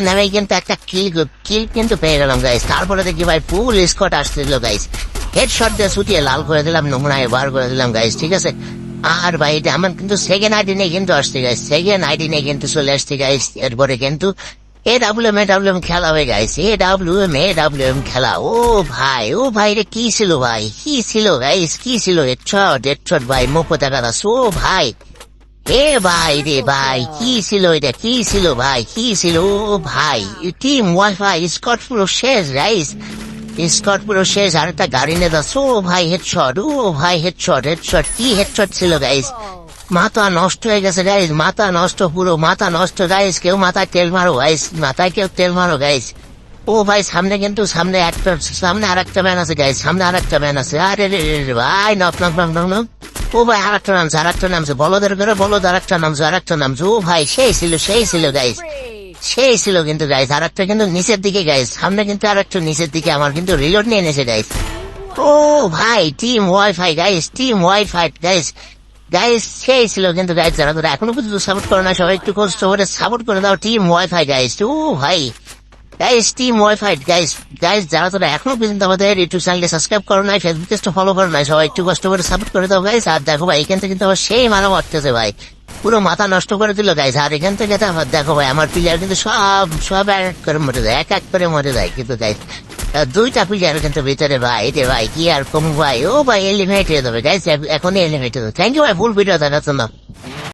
নামে কিন্তু একটা কিন্তু পেয়ে গেলাম তারপরে ভাই ফুল স্কট দিয়ে ছুটিয়ে লাল করে দিলাম নোংরায় বার করে দিলাম গাইস ঠিক আছে? আর ভাই আমার কিন্তু সেকেন্ড আইডি নিয়ে কিন্তু আসছে গাইস সেকেন্ড আইডি নিয়ে কিন্তু চলে আসছে গাইস এরপরে কিন্তু A W M A W খেলা হয়ে গেছে। এ ডাব্লিউ এ ডাব্লিউ খেলা। ও ভাই ও ভাই রে, কি ছিল ভাই? কি ছিল গাইস কি ছিল? হেডশট হেডশট ভাই, মুখ দেখা ও ভাই এ ভাই রে ভাই, কি ছিল এটা? কি ছিল ভাই? কি ছিল? ও ভাই টিম ওয়াইফাই স্কট পুরো শেষ গাইস স্কট পুরো শেষ, আর একটা গাড়ি নিয়ে দাস ও ভাই হেডশট ও ভাই হেডশট হেডশট কি হেডশট ছিল গাইস মাথা নষ্ট হয়ে গেছে গাইস মাথা নষ্ট পুরো, মাথা নষ্ট গাইস কেউ মাথায় তেল মারো গাইস মাথায় কেউ তেল মারো গাইস ও ভাই, সামনে কিন্তু সামনে একটা, সামনে আর একটা ম্যান আছে গাইস সামনে আর একটা ম্যান আছে। আরে রে রে ভাই নক নক নক নক ও ভাই আর একটা নামছে আর একটা নামছে বলদের করে বলদ আর একটা নামছে আর একটা নামছে ও ভাই, সেই ছিল সেই ছিল গাইস সেই ছিল কিন্তু গাইস আর একটা কিন্তু নিচের দিকে গাইস সামনে কিন্তু আর একটু নিচের দিকে আমার কিন্তু রিলোড নিয়ে এনেছে গাইস ও ভাই team wifi guys team wifi guys guys সেই ছিল কিন্তু গাইস যারা তোরা এখনও পর্যন্ত সাপোর্ট করে না সবাই একটু কষ্ট করে সাপোর্ট করে দাও টিম ওয়াইফাই গাইস ও ভাই। Guys team wifi guys guys যারা তোরা এখনও পর্যন্ত আমাদের ইউটিউব চ্যানেলে সাবস্ক্রাইব করো নাই ফেসবুক পেজটা ফলো করো নাই, সবাই একটু কষ্ট করে সাপোর্ট করে দাও গাইস আর দেখো ভাই, এখান থেকে কিন্তু আবার সেই মারা মারতেছে ভাই। পুরো মাথা নষ্ট করে দিল গাইস আর এখান থেকে দেখো ভাই, আমার প্লেয়ার কিন্তু সব সব এক করে মরে যায়, এক এক করে মরে যায় কিন্তু গাইস দুইটা প্লেয়ার কিন্তু ভিতরে ভাই, রে ভাই, কি আর কম ভাই? ও ভাই এলিমিনেট হয়ে যাবে। গাইস এখন এলিমিনেট হয়ে থ্যাংক ইউ ভাই ফুল ভিডিও দেখার জন্য।